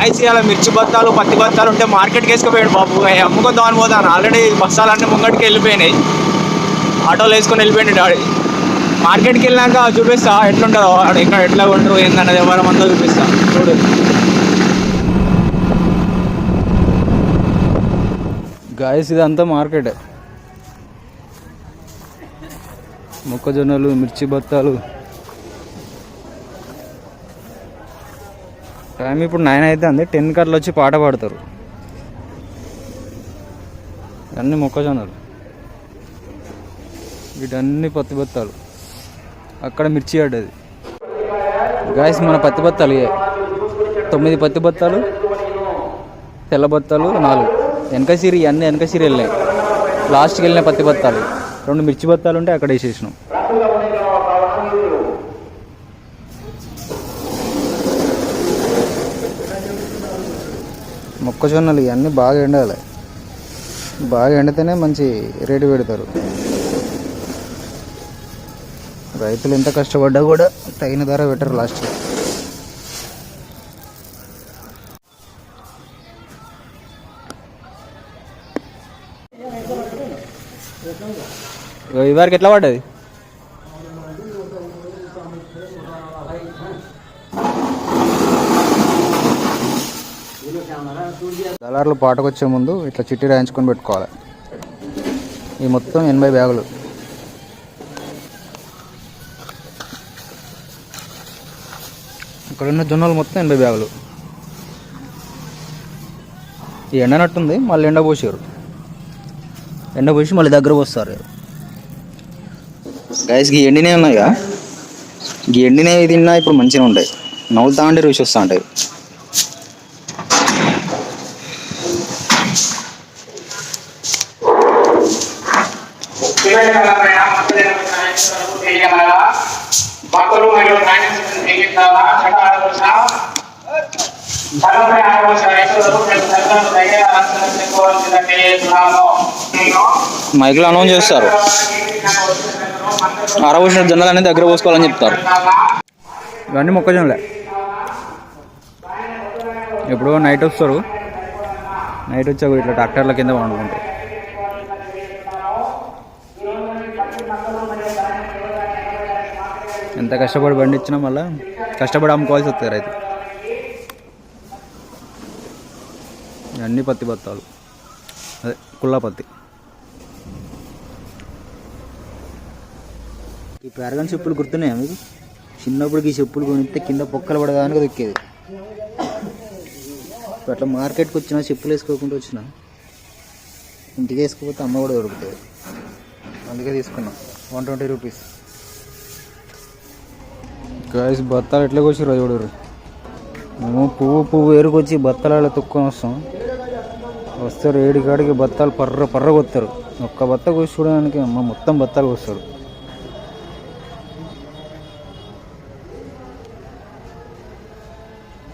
Guys మిర్చి బత్తాలు పత్తి బత్తాలు ఉంటే మార్కెట్కి వేసుకుపోయాడు బాబు. అవి పోతాను ఆల్రెడీ బస్తాలన్నీ ముంగటికి వెళ్ళిపోయినాయి. ఆటోలో వేసుకొని వెళ్ళిపోయింది డాడీ. మార్కెట్కి వెళ్ళాక చూపిస్తా ఎట్లుంటుందో. ఆడ ఇక్కడ ఎట్లా ఉంటారు ఏందన్నది ఎవరి మందో చూపిస్తా. చూడు. గాయస్ ఇదంతా మార్కెట్. మొక్కజొన్నలు మిర్చి బత్తాలు టైం ఇప్పుడు నైన్ అయితే అంది టెన్ కట్ల వచ్చి పాట పాడతారు. అన్ని మొక్కజొన్నలు. వీటన్ని పత్తి బత్తాలు అక్కడ మిర్చి ఆడేది. గాయస్ మన పత్తి బత్తాలు ఇవే తొమ్మిది పత్తి బత్తాలు తెల్ల బత్తాలు నాలుగు. వెనక సిరి అన్ని వెనక సిరి వెళ్ళినాయి. లాస్ట్కి వెళ్ళిన పత్తి బత్తాలు రెండు మిర్చి బత్తాలు ఉంటే అక్కడ వేసేసినాం. మొక్కజొన్నలు ఇవన్నీ బాగా ఎండాలి బాగా ఎండితేనే మంచి రేటు పెడతారు. రైతులు ఎంత కష్టపడ్డా కూడా తగిన ధర పెట్టరు లాస్ట్. ఈ వారికి ఎట్లా పడ్డది? దళారులు పాటకొచ్చే ముందు ఇట్లా చిట్టి రాయించుకొని పెట్టుకోవాలి. ఈ మొత్తం ఎనభై బ్యాగులు. ఇక్కడ ఉన్న జొన్నలు మొత్తం ఎనభై బ్యాగులు. ఈ ఎండనట్టుంది మళ్ళీ ఎండ పోసారు ఎండ పోసి మళ్ళీ దగ్గర పోస్తారు గైస్ గీ ఎండినే ఉన్నాయిగా. గీ ఎండినే తిన్నా ఇప్పుడు మంచిగా ఉంటాయి. నవ్వుతా ఉంటే రుచి వస్తూ ఉంటాయి భక్తులు మరియు నాయకులను తెగించాలా చట్టాల తలపై ఆడవలసిన రైతులకు ప్రతి సర్కారు ఆలోచన మైక్లో అనౌన్స్ చేస్తారు దగ్గర పోసుకోవాలని చెప్తారు. ఇవన్నీ మొక్కజొన్నలే. ఎప్పుడో నైట్ వస్తారు. నైట్ వచ్చాక ఇట్లా ట్రాక్టర్ల కింద వండుకుంటారు ఎంత కష్టపడి బండి ఇచ్చినా మళ్ళీ కష్టపడి అమ్ముకోవాల్సి వస్తుంది రైతు. అన్ని పత్తి బత్తాలు అదే కుల్లా పత్తి. ఈ పేరగాని చెప్పులు గుర్తున్నాయా మీకు? చిన్నప్పుడు ఈ చెప్పులు కొనిస్తే కింద పొక్కలు పడదానికి దొక్కేది ఇప్పుడు అట్లా మార్కెట్కి వచ్చినా చెప్పులు వేసుకోకుండా వచ్చిన ఇంటికి వేసుకోకపోతే అమ్మ కూడా దొరుకుతుంది. అందుకే తీసుకున్నాం. One twenty rupees. గాయస్ బత్తాలు ఎట్లా కోసిరా చూడరు మేము పువ్వు పువ్వు ఎరుకొచ్చి బత్తాలలో తొక్కుని వస్తాం. వస్తారు ఏడు కాడికి బత్తాలు పర్ర పర్ర కొత్తారు. ఒక్క బత్త కోసి చూడడానికి అమ్మ మొత్తం బత్తాలు కోస్తారు.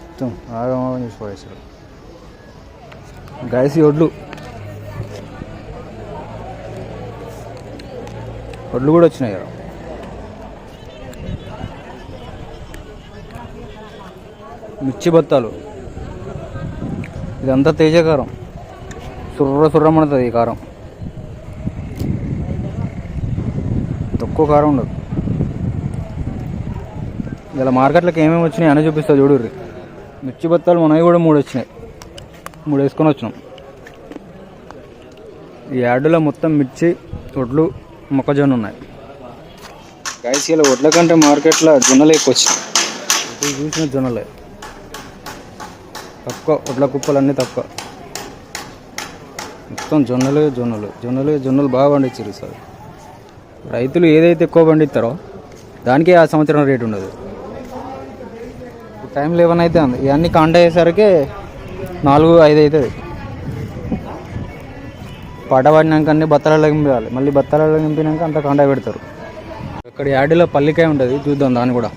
మొత్తం ఆగమాగం చేసి పడేసారు గాయసి ఒడ్లు. ఒడ్లు కూడా వచ్చినాయి కదా. మిర్చి బత్తాలు ఇదంతా తేజకారం. సుర్ర సుర్రమడుతుంది ఈ కారం. తక్కువ కారం ఉండదు. ఇలా మార్కెట్లోకి ఏమేమి వచ్చినాయి అని చూపిస్తా చూడుర్రి. మిర్చి బత్తాలు మనవి కూడా మూడు వచ్చినాయి. మూడు వేసుకొని వచ్చినాం. ఈ యార్డులో మొత్తం మిర్చి వడ్లు మొక్కజొన్న ఉన్నాయి. గాయస్ ఇలా వడ్ల కంటే మార్కెట్లో జొన్నలు ఎక్కువ వచ్చినాయి. చూసిన జొన్నలే. తక్కువ వడ్ల కుప్పలు అన్నీ తక్కువ. మొత్తం జొన్నలే జొన్నలు. జొన్నలే జొన్నలు బాగా పండించారు సార్. రైతులు ఏదైతే ఎక్కువ పండిస్తారో దానికే ఆ సంవత్సరం రేటు ఉండదు. టైం లెవెన్ అయితే ఉంది. ఇవన్నీ కాండ అయ్యేసరికి నాలుగు ఐదు అవుతుంది పాట పాడినాక అన్ని బత్తాలలో నింపాలి మళ్ళీ బత్తాలలో నింపినాక అంత కాండ పెడతారు. ఇక్కడ యాడిలో పల్లికాయ ఉంటుంది. చూద్దాం దాన్ని కూడా.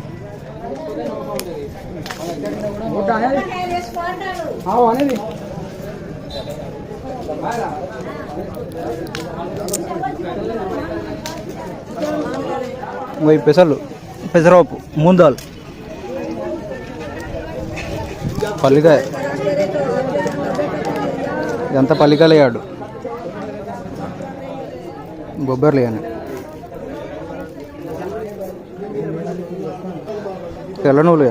ఇంకో పెసలు పెసరపప్పు ముందాలు. పల్లికాయ. ఇదంతా పల్లికాయలు యార్డు బొబ్బర్లు అని. తెల్ల నువ్వులు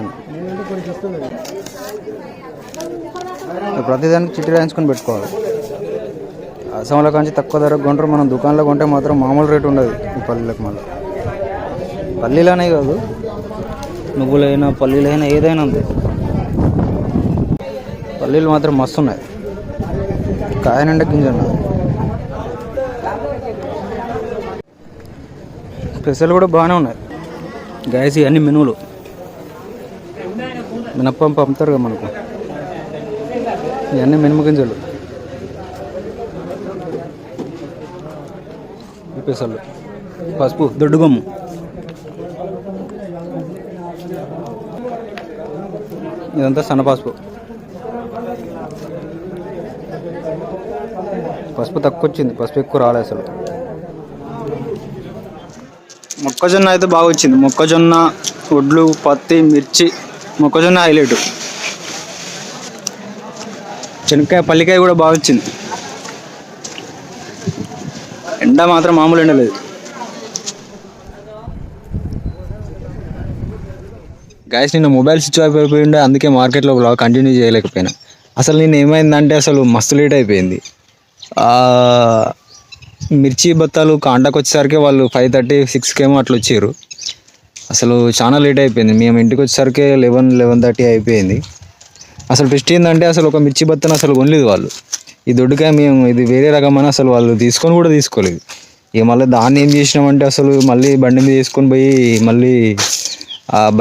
ప్రతిదానికి చిట్టి రాయించుకొని పెట్టుకోవాలి. అసంలో కాంచి తక్కువ ధరకు కొంటారు. మనం దుకాణంలో కొంటే మాత్రం మామూలు రేటు ఉండదు ఈ పల్లీలకు మళ్ళీ పల్లీలనే కాదు. నువ్వులైనా పల్లీలైనా ఏదైనా అంతే. పల్లీలు మాత్రం మస్తు ఉన్నాయి. కాయ నిండా గింజ ఉన్నది పెసలు కూడా బాగానే ఉన్నాయి. గాయసి అన్ని మెనువులు. మినప్పం పంపుతారు కదా మనకు. ఇవన్నీ మినుము గింజలు ఈ పెసలు పసుపు. దొడ్డుగొమ్ము ఇదంతా సన్న పసుపు. పసుపు తక్కువ వచ్చింది పసుపు ఎక్కువ రాలేదు అసలు. మొక్కజొన్న అయితే బాగా వచ్చింది మొక్కజొన్న వడ్లు పత్తి మిర్చి మొక్కజొన్న హైలైట్. శనక్కాయ పల్లికాయ కూడా బాగా వచ్చింది. ఎండ మాత్రం మామూలు ఎండ లేదు. గాయస్ నిన్న మొబైల్ స్విచ్ ఆఫ్ అయిపోయిండే అందుకే మార్కెట్లో బ్లాగ్ కంటిన్యూ చేయలేకపోయినా. అసలు నేను ఏమైందంటే అసలు మస్తు లేట్ అయిపోయింది. మిర్చి బత్తాలు కాంటాకు వచ్చేసరికి వాళ్ళు ఫైవ్ థర్టీ సిక్స్కి ఏమో అట్లా వచ్చారు. అసలు చాలా లేట్ అయిపోయింది. మేము ఇంటికి వచ్చేసరికి లెవెన్ లెవెన్ థర్టీ అయిపోయింది. అసలు ట్విస్ట్ ఏంటంటే అసలు ఒక మిర్చి బత్తను అసలు కొనలేదు వాళ్ళు. ఈ దొడ్డుకాయ మేము ఇది వేరే రకమైన అసలు వాళ్ళు తీసుకొని కూడా తీసుకోలేదు. ఇక మళ్ళీ దాన్ని ఏం చేసినామంటే అసలు మళ్ళీ బండి మీద తీసుకొని పోయి మళ్ళీ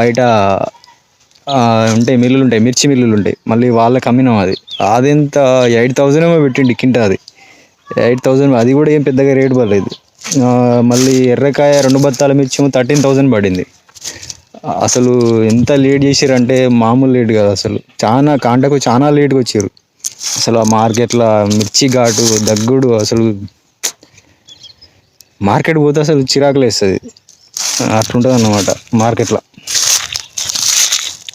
బయట ఉంటాయి మిల్లులు ఉంటాయి మిర్చి మిల్లులు ఉంటాయి. మళ్ళీ వాళ్ళకి అమ్మినాం అది. అదెంత ఎయిట్ థౌజండ్ ఏమో పెట్టిండి కింట అది. ఎయిట్ థౌజండ్ అది కూడా ఏం పెద్దగా రేట్ పడలేదు. మళ్ళీ ఎర్రకాయ రెండు బత్తాల మిర్చి థర్టీన్ థౌజండ్ పడింది. అసలు ఎంత లేట్ చేసారంటే మామూలు లేట్ కాదు అసలు. చాలా కాంటకు చాలా లేట్గా వచ్చారు. అసలు ఆ మార్కెట్లో మిర్చి ఘాటు దగ్గుడు అసలు మార్కెట్ పోతే అసలు చిరాకులు వేస్తుంది. అట్లుంటుంది అన్నమాట మార్కెట్లో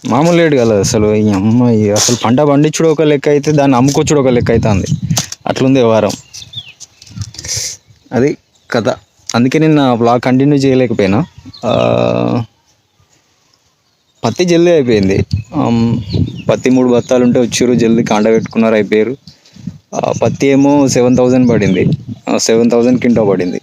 మామూలు లేట్ కదా అసలు. ఈ అమ్మాయి అసలు పంట పండించుడు ఒక లెక్క అయితే దాన్ని అమ్ముకొచ్చుడు ఒక లెక్క అవుతుంది అట్లుంది వ్యవహారం. అది కథ. అందుకే నేను నా బ్లాగ్ కంటిన్యూ చేయలేకపోయినా. పత్తి జల్దీ అయిపోయింది. పత్తి మూడు బత్తాలు ఉంటే వచ్చారు జల్దీ కాండ పెట్టుకున్నారు అయిపోయారు. పత్తి ఏమో సెవెన్ థౌజండ్ పడింది. సెవెన్ థౌజండ్ కింటో పడింది.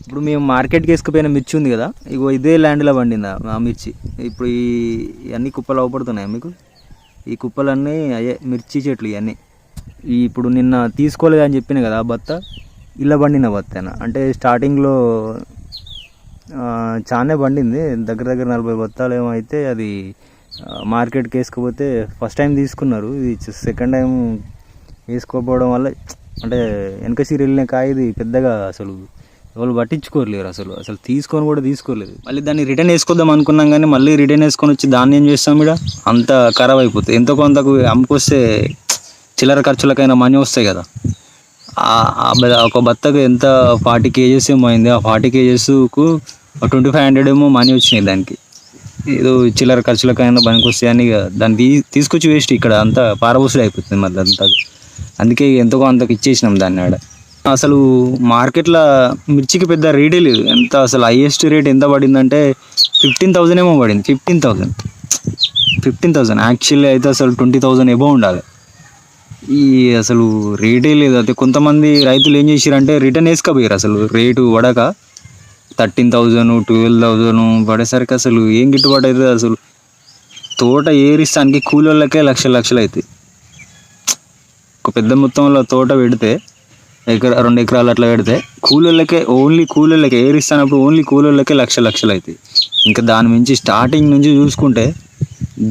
ఇప్పుడు మేము మార్కెట్కి వేసుకుపోయిన మిర్చి ఉంది కదా ఇగో ఇదే ల్యాండ్లో పండిందా ఆ- మిర్చి? ఇప్పుడు ఈ ఇవన్నీ కుప్పలు అవపడుతున్నాయి మీకు? ఈ కుప్పలన్నీ అయ్యే మిర్చి చెట్లు ఇవన్నీ. ఇప్పుడు నిన్న తీసుకోలేదు అని చెప్పిన కదా ఆ బత్త ఇలా పండిన బత్తేనా? అంటే స్టార్టింగ్లో చాలా పండింది దగ్గర దగ్గర నలభై బత్తాలు ఏమైతే అయితే అది మార్కెట్కి వేసుకుపోతే ఫస్ట్ టైం తీసుకున్నారు. ఇది సెకండ్ టైం వేసుకోకపోవడం వల్ల అంటే వెనక సీర వెళ్ళిన కాయ ఇది పెద్దగా అసలు ఎవరు పట్టించుకోలేరు అసలు. అసలు తీసుకొని కూడా తీసుకోలేదు మళ్ళీ దాన్ని రిటర్న్ వేసుకొద్దాం అనుకున్నాం కానీ మళ్ళీ రిటర్న్ వేసుకొని వచ్చి దాన్ని ఏం చేస్తాం ఇక్కడ అంత ఖరాబ్ అయిపోతుంది ఎంతో కొంతకు అమ్ముకొస్తే చిల్లర ఖర్చులకైనా మనీ వస్తాయి కదా. ఒక బత్తకు ఎంత ఫార్టీ కేజెస్ ఏమైంది అయింది. ఆ ఫార్టీ కేజెస్కు ట్వంటీ ఫైవ్ హండ్రెడ్ ఏమో మనీ వచ్చినాయి దానికి. ఏదో చిల్లర ఖర్చులకైనా పనికి వస్తాయి అని ఇక దాన్ని తీ తీసుకొచ్చి వేస్ట్ ఇక్కడ అంతా పారబోసుడు అయిపోతుంది మళ్ళీ అంతా. అందుకే ఎంతకో అంతకు ఇచ్చేసినాం దాన్ని ఆడ. అసలు మార్కెట్లో మిర్చికి పెద్ద రేటే లేదు. ఎంత అసలు హైయెస్ట్ రేట్ ఎంత పడిందంటే ఫిఫ్టీన్ థౌజండ్ ఏమో పడింది. Fifteen thousand fifteen thousand actually అయితే అసలు ట్వంటీ థౌజండ్ ఎబో ఉండాలి. ఈ అసలు రేటే లేదు. అయితే కొంతమంది రైతులు ఏం చేసిరంటే రిటర్న్ వేసుకపోయారు. అసలు రేటు పడక థర్టీన్ థౌజండ్ ట్వెల్వ్ థౌజండ్ పడేసరికి అసలు ఏం గిట్టుబాటు అవుతుంది అసలు? తోట ఏరిస్తానికి కూలోళ్ళకే లక్ష లక్షలు అవుతాయి ఒక పెద్ద మొత్తంలో తోట పెడితే ఎకరా రెండు ఎకరాలు అట్లా పెడితే కూలోళ్ళకే ఓన్లీ కూలోళ్ళకే ఏరిస్తానప్పుడు ఓన్లీ కూలోళ్ళకే లక్ష లక్షలు అవుతాయి ఇంకా దాని నుంచి స్టార్టింగ్ నుంచి చూసుకుంటే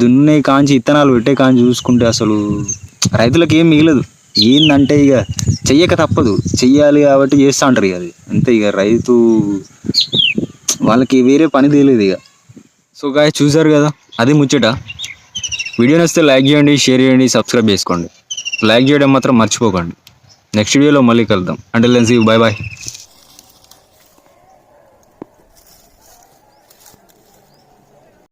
దున్నే కాంచి ఇత్తనాలు పెట్టే కాంచి చూసుకుంటే అసలు రైతులకు ఏం మిగలదు. ఏందంటే ఇక చెయ్యక తప్పదు. చెయ్యాలి కాబట్టి చేస్తూ ఉంటారు ఇక అది. అంతే ఇక రైతు వాళ్ళకి వేరే పని తెలియదు ఇక సో గాయ చూసారు కదా? అది ముచ్చట. వీడియో నచ్చితే లైక్ చేయండి షేర్ చేయండి సబ్స్క్రైబ్ చేసుకోండి. లైక్ చేయడం మాత్రం మర్చిపోకండి. నెక్స్ట్ వీడియోలో మళ్ళీ కలుద్దాం. అంటే లెన్స్ బాయ్ బాయ్